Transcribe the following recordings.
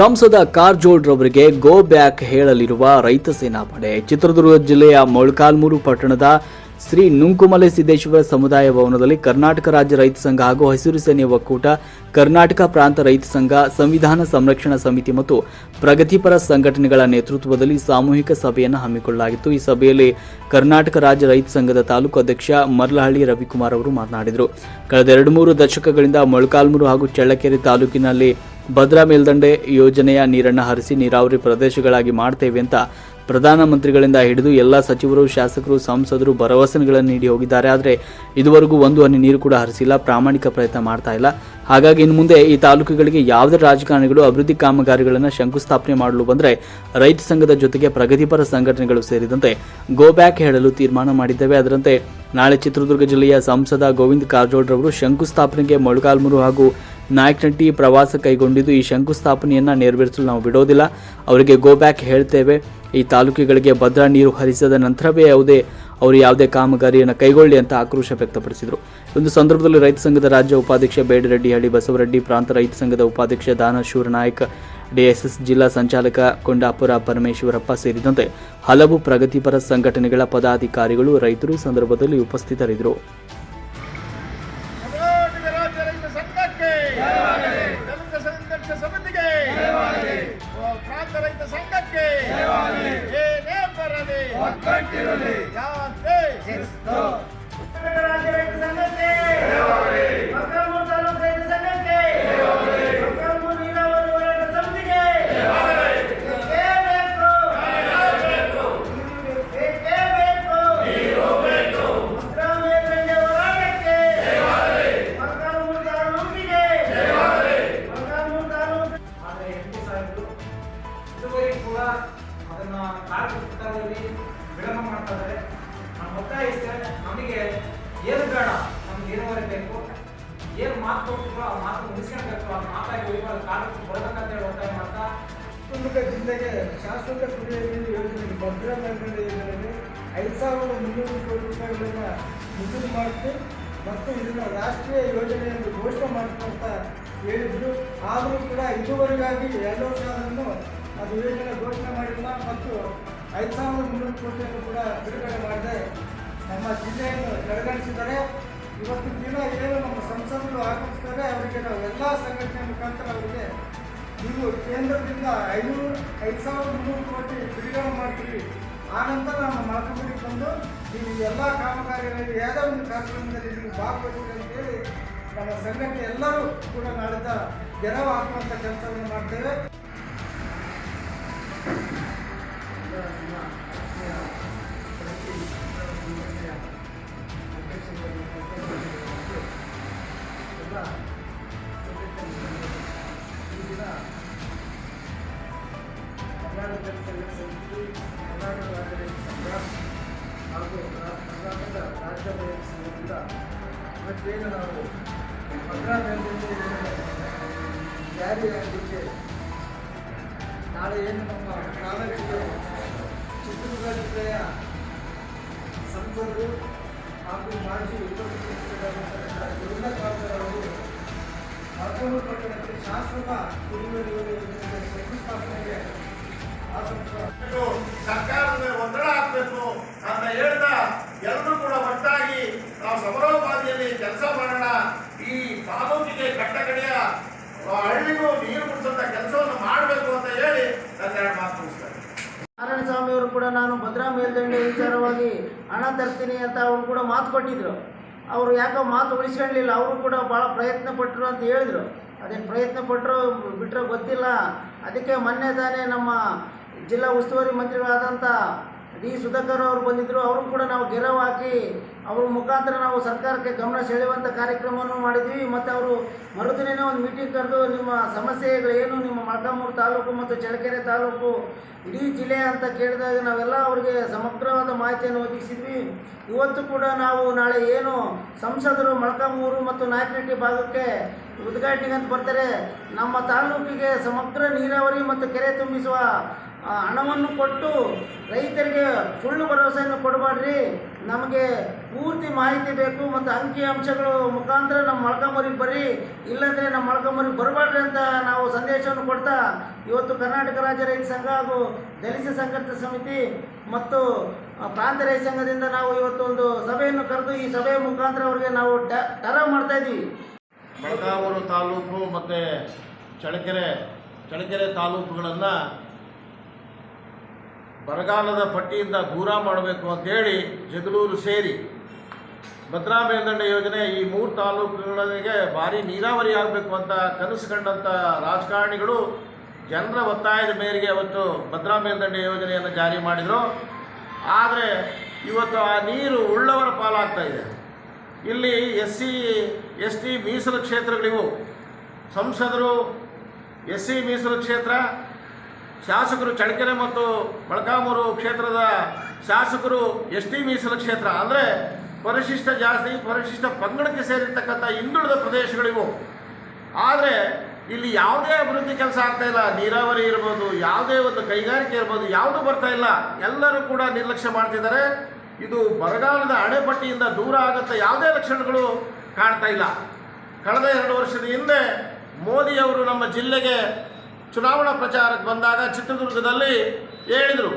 ಸಂಸದ ಕಾರಜೋಳ್ ರವರಿಗೆ go back ಹೇಳಲಿರುವ ರೈತ ಸೇನಾ ಪಡೆ, ಚಿತ್ರದುರ್ಗ ಜಿಲ್ಲೆಯ ಮೊಳಕಾಲ್ಮೂರು ಪಟ್ಟಣದ ಶ್ರೀ ನುಂಕುಮಲೆ ಸಿದ್ದೇಶ್ವರ ಸಮುದಾಯ ಭವನದಲ್ಲಿ ಕರ್ನಾಟಕ ರಾಜ್ಯ ರೈತ ಸಂಘ ಹಾಗೂ ಹಸಿರು ಸೇನೆ ಒಕ್ಕೂಟ, ಕರ್ನಾಟಕ ಪ್ರಾಂತ ರೈತ ಸಂಘ, ಸಂವಿಧಾನ ಸಂರಕ್ಷಣಾ ಸಮಿತಿ ಮತ್ತು ಪ್ರಗತಿಪರ ಸಂಘಟನೆಗಳ ನೇತೃತ್ವದಲ್ಲಿ ಸಾಮೂಹಿಕ ಸಭೆಯನ್ನು ಹಮ್ಮಿಕೊಳ್ಳಲಾಗಿತ್ತು. ಈ ಸಭೆಯಲ್ಲಿ ಕರ್ನಾಟಕ ರಾಜ್ಯ ರೈತ ಸಂಘದ ತಾಲೂಕು ಅಧ್ಯಕ್ಷ ಮರ್ಲಹಳ್ಳಿ ರವಿಕುಮಾರ್ ಅವರು ಮಾತನಾಡಿದರು. ಕಳೆದ ಎರಡು ಮೂರು ದಶಕಗಳಿಂದ ಮೊಳಕಾಲ್ಮೂರು ಹಾಗೂ ಚಳ್ಳಕೆರೆ ತಾಲೂಕಿನಲ್ಲಿ ಭದ್ರಾ ಮೇಲ್ದಂಡೆ ಯೋಜನೆಯ ನೀರನ್ನು ಹರಿಸಿ ನೀರಾವರಿ ಪ್ರದೇಶಗಳಾಗಿ ಮಾಡ್ತೇವೆ ಅಂತ ಪ್ರಧಾನಮಂತ್ರಿಗಳಿಂದ ಹಿಡಿದು ಎಲ್ಲ ಸಚಿವರು, ಶಾಸಕರು, ಸಂಸದರು ಭರವಸೆಗಳನ್ನು ನೀಡಿ ಹೋಗಿದ್ದಾರೆ. ಆದರೆ ಇದುವರೆಗೂ ಒಂದು ಹನಿ ನೀರು ಕೂಡ ಹರಿಸಿಲ್ಲ. ಪ್ರಾಮಾಣಿಕ ಪ್ರಯತ್ನ ಮಾಡ್ತಾ ಇಲ್ಲ. ಹಾಗಾಗಿ ಇನ್ನು ಮುಂದೆ ಈ ತಾಲೂಕುಗಳಿಗೆ ಯಾವುದೇ ರಾಜಕಾರಣಿಗಳು ಅಭಿವೃದ್ಧಿ ಕಾಮಗಾರಿಗಳನ್ನು ಶಂಕುಸ್ಥಾಪನೆ ಮಾಡಲು ಬಂದರೆ ರೈತ ಸಂಘದ ಜೊತೆಗೆ ಪ್ರಗತಿಪರ ಸಂಘಟನೆಗಳು ಸೇರಿದಂತೆ ಗೋ ಬ್ಯಾಕ್ ಹೇಳಲು ತೀರ್ಮಾನ ಮಾಡಿದ್ದೇವೆ. ಅದರಂತೆ ನಾಳೆ ಚಿತ್ರದುರ್ಗ ಜಿಲ್ಲೆಯ ಸಂಸದ ಗೋವಿಂದ ಕಾರಜೋಳರವರು ಶಂಕುಸ್ಥಾಪನೆಗೆ ಮೊಳಕಾಲ್ಮುರು ಹಾಗೂ ನಾಯಕನಟ್ಟಿ ಪ್ರವಾಸ ಕೈಗೊಂಡಿದ್ದು ಈ ಶಂಕುಸ್ಥಾಪನೆಯನ್ನು ನೆರವೇರಿಸಲು ನಾವು ಬಿಡೋದಿಲ್ಲ. ಅವರಿಗೆ ಗೋ ಬ್ಯಾಕ್ ಹೇಳ್ತೇವೆ. ಈ ತಾಲೂಕುಗಳಿಗೆ ಭದ್ರಾ ನೀರು ಹರಿಸಿದ ನಂತರವೇ ಯಾವುದೇ ಅವರು ಯಾವುದೇ ಕಾಮಗಾರಿಯನ್ನು ಕೈಗೊಳ್ಳಿ ಅಂತ ಆಕ್ರೋಶ ವ್ಯಕ್ತಪಡಿಸಿದರು. ಒಂದು ಸಂದರ್ಭದಲ್ಲಿ ರೈತ ಸಂಘದ ರಾಜ್ಯ ಉಪಾಧ್ಯಕ್ಷ ಬೇಡರೆಡ್ಡಿ ಹಳ್ಳಿ ಬಸವರೆಡ್ಡಿ, ಪ್ರಾಂತ ರೈತ ಸಂಘದ ಉಪಾಧ್ಯಕ್ಷ ದಾನಶೂರ ನಾಯಕ್, ಡಿಎಸ್ಎಸ್ ಜಿಲ್ಲಾ ಸಂಚಾಲಕ ಕೊಂಡಾಪುರ ಪರಮೇಶ್ವರಪ್ಪ ಸೇರಿದಂತೆ ಹಲವು ಪ್ರಗತಿಪರ ಸಂಘಟನೆಗಳ ಪದಾಧಿಕಾರಿಗಳು ರೈತರು ಸಂದರ್ಭದಲ್ಲಿ ಉಪಸ್ಥಿತರಿದ್ದರು. ಸಂಘಕ್ಕೆ ಪ್ರಾಂತ ರೈತ ಸಂಘಕ್ಕೆ. ಏನೇ ಬರಲಿ. ಯಾಕೆ? ಏನು ಮಾತು ಕೊಟ್ಟಿದ್ರು ಆ ಮಾತು ಮುಗಿಸ್ಕೊಳ್ಬೇಕು. ಆ ಮಾತಾಗಿ ಹೋಗಿ ಕಾರ್ಯಕರ್ತರು ಬರ್ಬೇಕಂತ ಹೇಳಿ ಒತ್ತಾಯ ಮಾಡ್ತಾ ಜಿಲ್ಲೆಗೆ ಶಾಶ್ವತ ಕುಡಿಯುವ ಯೋಜನೆ ಭದ್ರಾ ಮೇಲ್ದಂಡೆ ಯೋಜನೆಗೆ ಐದು ಸಾವಿರದ ಮುನ್ನೂರು ಕೋಟಿ ರೂಪಾಯಿಗಳನ್ನ ಮಂಜೂರು ಮಾಡಿತು ಮತ್ತು ಇದನ್ನು ರಾಷ್ಟ್ರೀಯ ಯೋಜನೆ ಎಂದು ಘೋಷಣೆ ಅಂತ ಹೇಳಿದ್ರು. ಆದರೂ ಕೂಡ ಇದುವರೆಗಾಗಿ ಎರಡು ವರ್ಷ ಅದು ಯೋಜನೆ ಘೋಷಣೆ ಮಾಡಿಲ್ಲ. ಮತ್ತು ಐದು ಸಾವಿರದ ಮುನ್ನೂರು ಕೋಟಿಯನ್ನು ಕೂಡ ಬಿಡುಗಡೆ ಮಾಡದೆ ನಮ್ಮ ಜಿಲ್ಲೆಯನ್ನು ಕಡೆಗಣಿಸಿದರೆ ಇವತ್ತಿನ ದಿನ ಏನು ನಮ್ಮ ಸಂಸದರು ಆಗಮಿಸ್ತಾರೆ ಅವರಿಗೆ ನಾವು ಎಲ್ಲ ಸಂಘಟನೆ ಮುಖಾಂತರ ಅವರಿಗೆ ನೀವು ಕೇಂದ್ರದಿಂದ ಐನೂರು, ಐದು ಸಾವಿರದ ಮುನ್ನೂರು ಕೋಟಿ ಬಿಡುಗಡೆ ಮಾಡ್ತೀವಿ. ಆನಂತರ ನಂತರ ನಮ್ಮ ಮಾತುಕತೆಗೆ ಬಂದು ನೀವು ಎಲ್ಲ ಕಾಮಗಾರಿಗಳಲ್ಲಿ ಯಾವುದೇ ಒಂದು ಕಾರ್ಯಕ್ರಮದಲ್ಲಿ ನೀವು ಭಾಗವಹಿಸಿ ಅಂತೇಳಿ ನಮ್ಮ ಸಂಘಟನೆ ಎಲ್ಲರೂ ಕೂಡ ನಾಡಿದ ಗೆಲುವು ಹಾಕುವಂಥ ಕೆಲಸವನ್ನು ಮಾಡ್ತೇವೆ. ಇವತ್ತೇನು ನಾವು ಭದ್ರಾ ಮೇಲ್ದಂಡೆ ಜಾರಿಯಾಗಲಿಕ್ಕೆ ನಾಳೆ ಏನು ನಮ್ಮ ತಾಲೂಕಿಗೆ ಚಿತ್ರದುರ್ಗ ಜಿಲ್ಲೆಯ ಸಂಸದರು ಹಾಗೂ ಮಾಜಿ ಉಪಮುಖ್ಯಮಂತ್ರಿಗಳಾದಂತಹ ಗೋವಿಂದ ಕಾರಜೋಳ ಅವರು ಮತ್ತೊಂದು ಪಟ್ಟಣಕ್ಕೆ ಶಾಶ್ವತ ಕುಡಿಯುವ ನೀರು ಯೋಜನೆಗೆ ಕೆಲಸ ಮಾಡೋಣ. ಈ ತಾಲೂಕಿಗೆ ಕಟ್ಟ ಕಡೆಯ ಹಳ್ಳಿಗೂ ನೀರು ಮುಟ್ಟಿಸಂತ ಕೆಲಸವನ್ನು ಮಾಡಬೇಕು ಅಂತ ಹೇಳಿ ನನ್ನ ಎರಡು ಮಾತು ಮುಗಿಸ್ತಾರೆ. ನಾರಾಯಣಸ್ವಾಮಿ ಅವರು ಕೂಡ ನಾನು ಭದ್ರಾ ಮೇಲ್ದಂಡೆ ವಿಚಾರವಾಗಿ ಹಣ ತರ್ತೀನಿ ಅಂತ ಅವರು ಕೂಡ ಮಾತು ಕೊಟ್ಟಿದ್ರು. ಅವರು ಯಾಕೋ ಮಾತು ಉಳಿಸ್ಕೊಳ್ಳಿಲ್ಲ, ಅವರು ಕೂಡ ಭಾಳ ಪ್ರಯತ್ನ ಪಟ್ಟರು ಅಂತ ಹೇಳಿದರು. ಅದೇನು ಪ್ರಯತ್ನ ಪಟ್ಟರು ಬಿಟ್ಟರೆ ಗೊತ್ತಿಲ್ಲ. ಅದಕ್ಕೆ ಮೊನ್ನೆ ತಾನೇ ನಮ್ಮ ಜಿಲ್ಲಾ ಉಸ್ತುವಾರಿ ಮಂತ್ರಿಗಳಾದಂಥ ಡಿ ಸುಧಾಕರ್ ಅವರು ಬಂದಿದ್ದರು ಅವರು ಕೂಡ ನಾವು ಗೆರವು ಹಾಕಿ, ಅವ್ರ ಮುಖಾಂತರ ನಾವು ಸರ್ಕಾರಕ್ಕೆ ಗಮನ ಸೆಳೆಯುವಂಥ ಕಾರ್ಯಕ್ರಮವನ್ನು ಮಾಡಿದ್ವಿ. ಮತ್ತು ಅವರು ಮರುದಿನೇ ಒಂದು ಮೀಟಿಂಗ್ ಕರೆದು ನಿಮ್ಮ ಸಮಸ್ಯೆಗಳು ಏನು, ನಿಮ್ಮ ಮೊಳಕಾಮೂರು ತಾಲೂಕು ಮತ್ತು ಚಳ್ಳಕೆರೆ ತಾಲೂಕು ಇಡೀ ಜಿಲ್ಲೆ ಅಂತ ಕೇಳಿದಾಗ ನಾವೆಲ್ಲ ಅವರಿಗೆ ಸಮಗ್ರವಾದ ಮಾಹಿತಿಯನ್ನು ಒದಗಿಸಿದ್ವಿ. ಇವತ್ತು ಕೂಡ ನಾವು ನಾಳೆ ಏನು ಸಂಸದರು ಮೊಳಕಾಮೂರು ಮತ್ತು ನಾಯಕನಹಟ್ಟಿ ಭಾಗಕ್ಕೆ ಉದ್ಘಾಟನೆಗೆ ಅಂತ ಬರ್ತಾರೆ. ನಮ್ಮ ತಾಲೂಕಿಗೆ ಸಮಗ್ರ ನೀರಾವರಿ ಮತ್ತು ಕೆರೆ ತುಂಬಿಸುವ ಹಣವನ್ನು ಕೊಟ್ಟು ರೈತರಿಗೆ ಸುಳ್ಳು ಭರವಸೆಯನ್ನು ಕೊಡಬೇಡ್ರಿ. ನಮಗೆ ಪೂರ್ತಿ ಮಾಹಿತಿ ಬೇಕು ಮತ್ತು ಅಂಕಿ ಅಂಶಗಳು ಮುಖಾಂತರ ನಮ್ಮ ಮೊಳಕಾಮೂರಿಗೆ ಬರ್ರಿ. ಇಲ್ಲಾಂದರೆ ನಮ್ಮ ಮೊಳಕಾಮೂರಿಗೆ ಬರಬೇಡ್ರಿ ಅಂತ ನಾವು ಸಂದೇಶವನ್ನು ಕೊಡ್ತಾ ಇವತ್ತು ಕರ್ನಾಟಕ ರಾಜ್ಯ ರೈತ ಸಂಘ ಹಾಗೂ ದಲಿತ ಸಂಘರ್ಷ ಸಮಿತಿ ಮತ್ತು ಪ್ರಾಂತ ರೈತ ಸಂಘದಿಂದ ನಾವು ಇವತ್ತು ಒಂದು ಸಭೆಯನ್ನು ಕರೆದು ಈ ಸಭೆಯ ಮುಖಾಂತರ ಅವರಿಗೆ ನಾವು ಟರ ಮಾಡ್ತಾ ಇದ್ದೀವಿ. ತಾಲೂಕು ಮತ್ತು ಚಳ್ಳಕೆರೆ ಚಳ್ಳಕೆರೆ ತಾಲೂಕುಗಳನ್ನು ಬರಗಾಲದ ಪಟ್ಟಿಯಿಂದ ದೂರ ಮಾಡಬೇಕು ಅಂತೇಳಿ ಜಗಳೂರು ಸೇರಿ ಭದ್ರಾ ಮೇಲ್ದಂಡೆ ಯೋಜನೆ ಈ ಮೂರು ತಾಲೂಕುಗಳಿಗೆ ಭಾರಿ ನೀರಾವರಿ ಆಗಬೇಕು ಅಂತ ಕನಸು ಕಂಡಂಥ ರಾಜಕಾರಣಿಗಳು ಜನರ ಒತ್ತಾಯದ ಮೇರೆಗೆ ಅವತ್ತು ಭದ್ರಾ ಮೇಲ್ದಂಡೆ ಯೋಜನೆಯನ್ನು ಜಾರಿ ಮಾಡಿದರು. ಆದರೆ ಇವತ್ತು ಆ ನೀರು ಉಳ್ಳವರ ಪಾಲಾಗ್ತಾ ಇದೆ. ಇಲ್ಲಿ ಎಸ್ ಸಿ ಎಸ್ ಟಿ ಮೀಸಲು ಕ್ಷೇತ್ರಗಳಿವು. ಸಂಸದರು ಎಸ್ ಸಿ ಮೀಸಲು ಕ್ಷೇತ್ರ ಶಾಸಕರು ಚಳ್ಳಕೆರೆ ಮತ್ತು ಬಳಕಾಮೂರು ಕ್ಷೇತ್ರದ ಶಾಸಕರು ಎಸ್ ಟಿ ಮೀಸಲು ಕ್ಷೇತ್ರ. ಅಂದರೆ ಪರಿಶಿಷ್ಟ ಜಾಸ್ತಿ, ಪರಿಶಿಷ್ಟ ಪಂಗಡಕ್ಕೆ ಸೇರಿರ್ತಕ್ಕಂಥ ಹಿಂದುಳಿದ ಪ್ರದೇಶಗಳಿವು. ಆದರೆ ಇಲ್ಲಿ ಯಾವುದೇ ಅಭಿವೃದ್ಧಿ ಕೆಲಸ ಆಗ್ತಾ ಇಲ್ಲ. ನೀರಾವರಿ ಇರ್ಬೋದು, ಯಾವುದೇ ಒಂದು ಕೈಗಾರಿಕೆ ಇರ್ಬೋದು, ಯಾವುದೂ ಬರ್ತಾ ಇಲ್ಲ. ಎಲ್ಲರೂ ಕೂಡ ನಿರ್ಲಕ್ಷ್ಯ ಮಾಡ್ತಿದ್ದಾರೆ. ಇದು ಬರಗಾಲದ ಅಣೆಪಟ್ಟಿಯಿಂದ ದೂರ ಆಗುತ್ತೆ ಯಾವುದೇ ಲಕ್ಷಣಗಳು ಕಾಣ್ತಾ ಇಲ್ಲ. ಕಳೆದ ಎರಡು ವರ್ಷದ ಹಿಂದೆ ಮೋದಿಯವರು ನಮ್ಮ ಜಿಲ್ಲೆಗೆ ಚುನಾವಣಾ ಪ್ರಚಾರಕ್ಕೆ ಬಂದಾಗ ಚಿತ್ರದುರ್ಗದಲ್ಲಿ ಹೇಳಿದರು,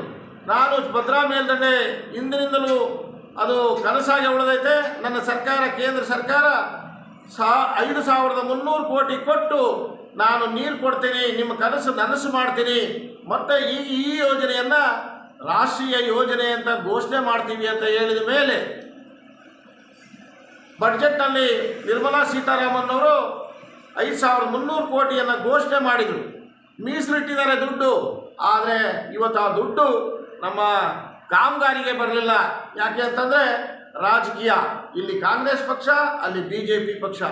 ನಾನು ಭದ್ರಾ ಮೇಲ್ದಂಡೆ ಹಿಂದಿನಿಂದಲೂ ಅದು ಕನಸಾಗಿ ಉಳಿದೈತೆ. ನನ್ನ ಸರ್ಕಾರ, ಕೇಂದ್ರ ಸರ್ಕಾರ ಸಾ, ಐದು ಸಾವಿರದ ಮುನ್ನೂರು ಕೋಟಿ ಕೊಟ್ಟು ನಾನು ನೀರು ಕೊಡ್ತೀನಿ, ನಿಮ್ಮ ಕನಸು ನನಸು ಮಾಡ್ತೀನಿ. ಮತ್ತು ಈ ಈ ಯೋಜನೆಯನ್ನು ರಾಷ್ಟ್ರೀಯ ಯೋಜನೆ ಅಂತ ಘೋಷಣೆ ಮಾಡ್ತೀವಿ ಅಂತ ಹೇಳಿದ ಮೇಲೆ ಬಡ್ಜೆಟ್ನಲ್ಲಿ ನಿರ್ಮಲಾ ಸೀತಾರಾಮನ್ ಅವರು ಐದು ಸಾವಿರದ ಮುನ್ನೂರು ಕೋಟಿಯನ್ನು ಘೋಷಣೆ ಮಾಡಿದರು. ಮೀಸಲಿಟ್ಟಿದ್ದಾರೆ ದುಡ್ಡು. ಆದರೆ ಇವತ್ತು ಆ ದುಡ್ಡು ನಮ್ಮ ಕಾಮಗಾರಿಗೆ ಬರಲಿಲ್ಲ. ಯಾಕೆ ಅಂತಂದರೆ ರಾಜಕೀಯ. ಇಲ್ಲಿ ಕಾಂಗ್ರೆಸ್ ಪಕ್ಷ, ಅಲ್ಲಿ ಬಿ ಪಕ್ಷ.